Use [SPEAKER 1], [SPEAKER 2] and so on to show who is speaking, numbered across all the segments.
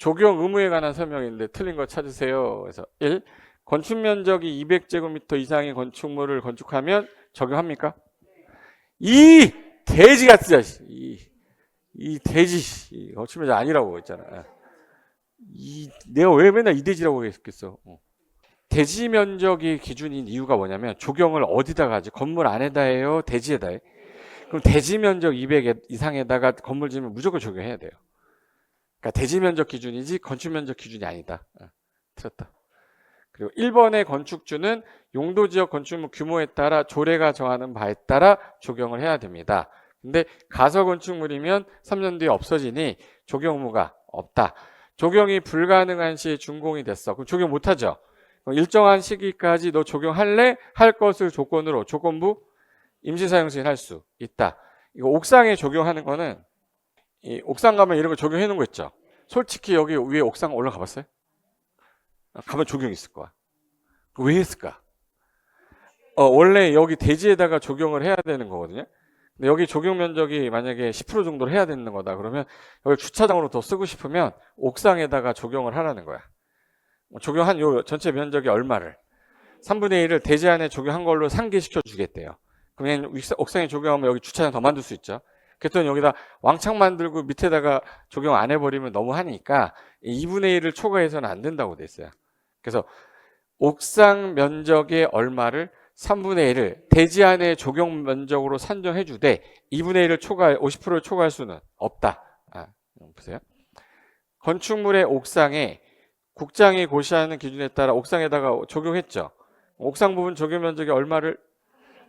[SPEAKER 1] 적용 의무에 관한 설명인데 틀린 거 찾으세요. 그래서 1. 건축 면적이 200제곱미터 이상의 건축물을 건축하면 적용합니까? 이 돼지 같으자. 이, 이 돼지 씨, 이 건축 면적 아니라고 했잖아. 이 내가 왜 맨날 이 돼지라고 했겠어? 어. 대지 면적이 기준인 이유가 뭐냐면 조경을 어디다가 하지? 건물 안에다 해요? 대지에다 해? 그럼 대지 면적 200 이상에다가 건물 지으면 무조건 적용해야 돼요. 그러니까 대지 면적 기준이지 건축 면적 기준이 아니다. 어, 틀렸다. 그리고 1번의 건축주는 용도 지역 건축물 규모에 따라 조례가 정하는 바에 따라 적용을 해야 됩니다. 근데 가서 건축물이면 3년 뒤에 없어지니 적용 의무가 없다. 적용이 불가능한 시에 준공이 됐어. 그럼 적용 못 하죠. 그럼 일정한 시기까지 너 적용할래? 할 것을 조건으로 조건부 임시사용 승인 할 수 있다. 이거 옥상에 적용하는 거는 이 옥상 가면 이런 거 적용해 놓은 거 있죠. 솔직히 여기 위에 옥상 올라가 봤어요? 아, 가면 적용 있을 거야. 왜 했을까? 어, 원래 여기 대지에다가 적용을 해야 되는 거거든요. 근데 여기 적용 면적이 만약에 10% 정도로 해야 되는 거다. 그러면 여기 주차장으로 더 쓰고 싶으면 옥상에다가 적용을 하라는 거야. 뭐 적용한 요 전체 면적이 얼마를 3분의 1을 대지 안에 적용한 걸로 상기시켜 주겠대요. 그러면 옥상에 적용하면 여기 주차장 더 만들 수 있죠. 그랬더니 여기다 왕창 만들고 밑에다가 적용 안 해버리면 너무 하니까 2분의 1을 초과해서는 안 된다고 돼 있어요. 그래서 옥상 면적의 얼마를 3분의 1을 대지 안에 적용 면적으로 산정해 주되 2분의 1을 초과 50%를 초과할 수는 없다. 아, 보세요. 건축물의 옥상에 국장이 고시하는 기준에 따라 옥상에다가 적용했죠. 옥상 부분 적용 면적이 얼마를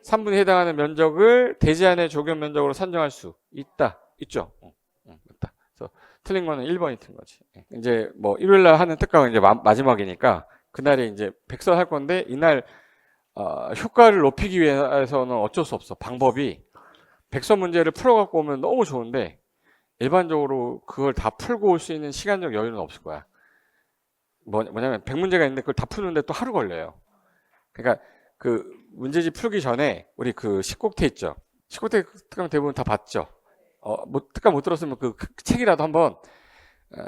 [SPEAKER 1] 3분에 해당하는 면적을 대지 안에 적용 면적으로 산정할 수 있다. 있죠. 응, 응, 맞다. 그래서 틀린 거는 1번이 틀린 거지. 예. 이제 뭐 일요일 날 하는 특강은 이제 마, 마지막이니까 그날에 이제 백서 할 건데 이날 어, 효과를 높이기 위해서는 어쩔 수 없어. 방법이 백서 문제를 풀어 갖고 오면 너무 좋은데 일반적으로 그걸 다 풀고 올 수 있는 시간적 여유는 없을 거야. 뭐, 뭐냐면 100문제가 있는데 그걸 다 푸는데 또 하루 걸려요. 그러니까 그 문제집 풀기 전에 우리 그 10곡태 있죠. 10곡태 특강 대부분 다 봤죠. 어, 뭐 특강 못 들었으면 그 책이라도 한번 어,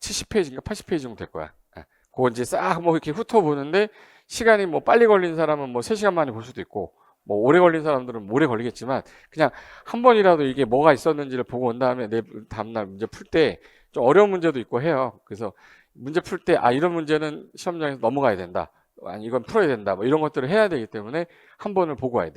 [SPEAKER 1] 70페이지인가 80페이지 정도 될 거야. 예. 그거 이제 싹 뭐 이렇게 훑어보는데 시간이 뭐 빨리 걸린 사람은 뭐 3시간 만에 볼 수도 있고 뭐 오래 걸린 사람들은 오래 걸리겠지만 그냥 한 번이라도 이게 뭐가 있었는지를 보고 온 다음에 내 다음날 문제 풀 때 좀 어려운 문제도 있고 해요. 그래서 문제 풀 때 아 이런 문제는 시험장에서 넘어가야 된다. 아니 이건 풀어야 된다. 뭐 이런 것들을 해야 되기 때문에 한 번을 보고 와야 돼.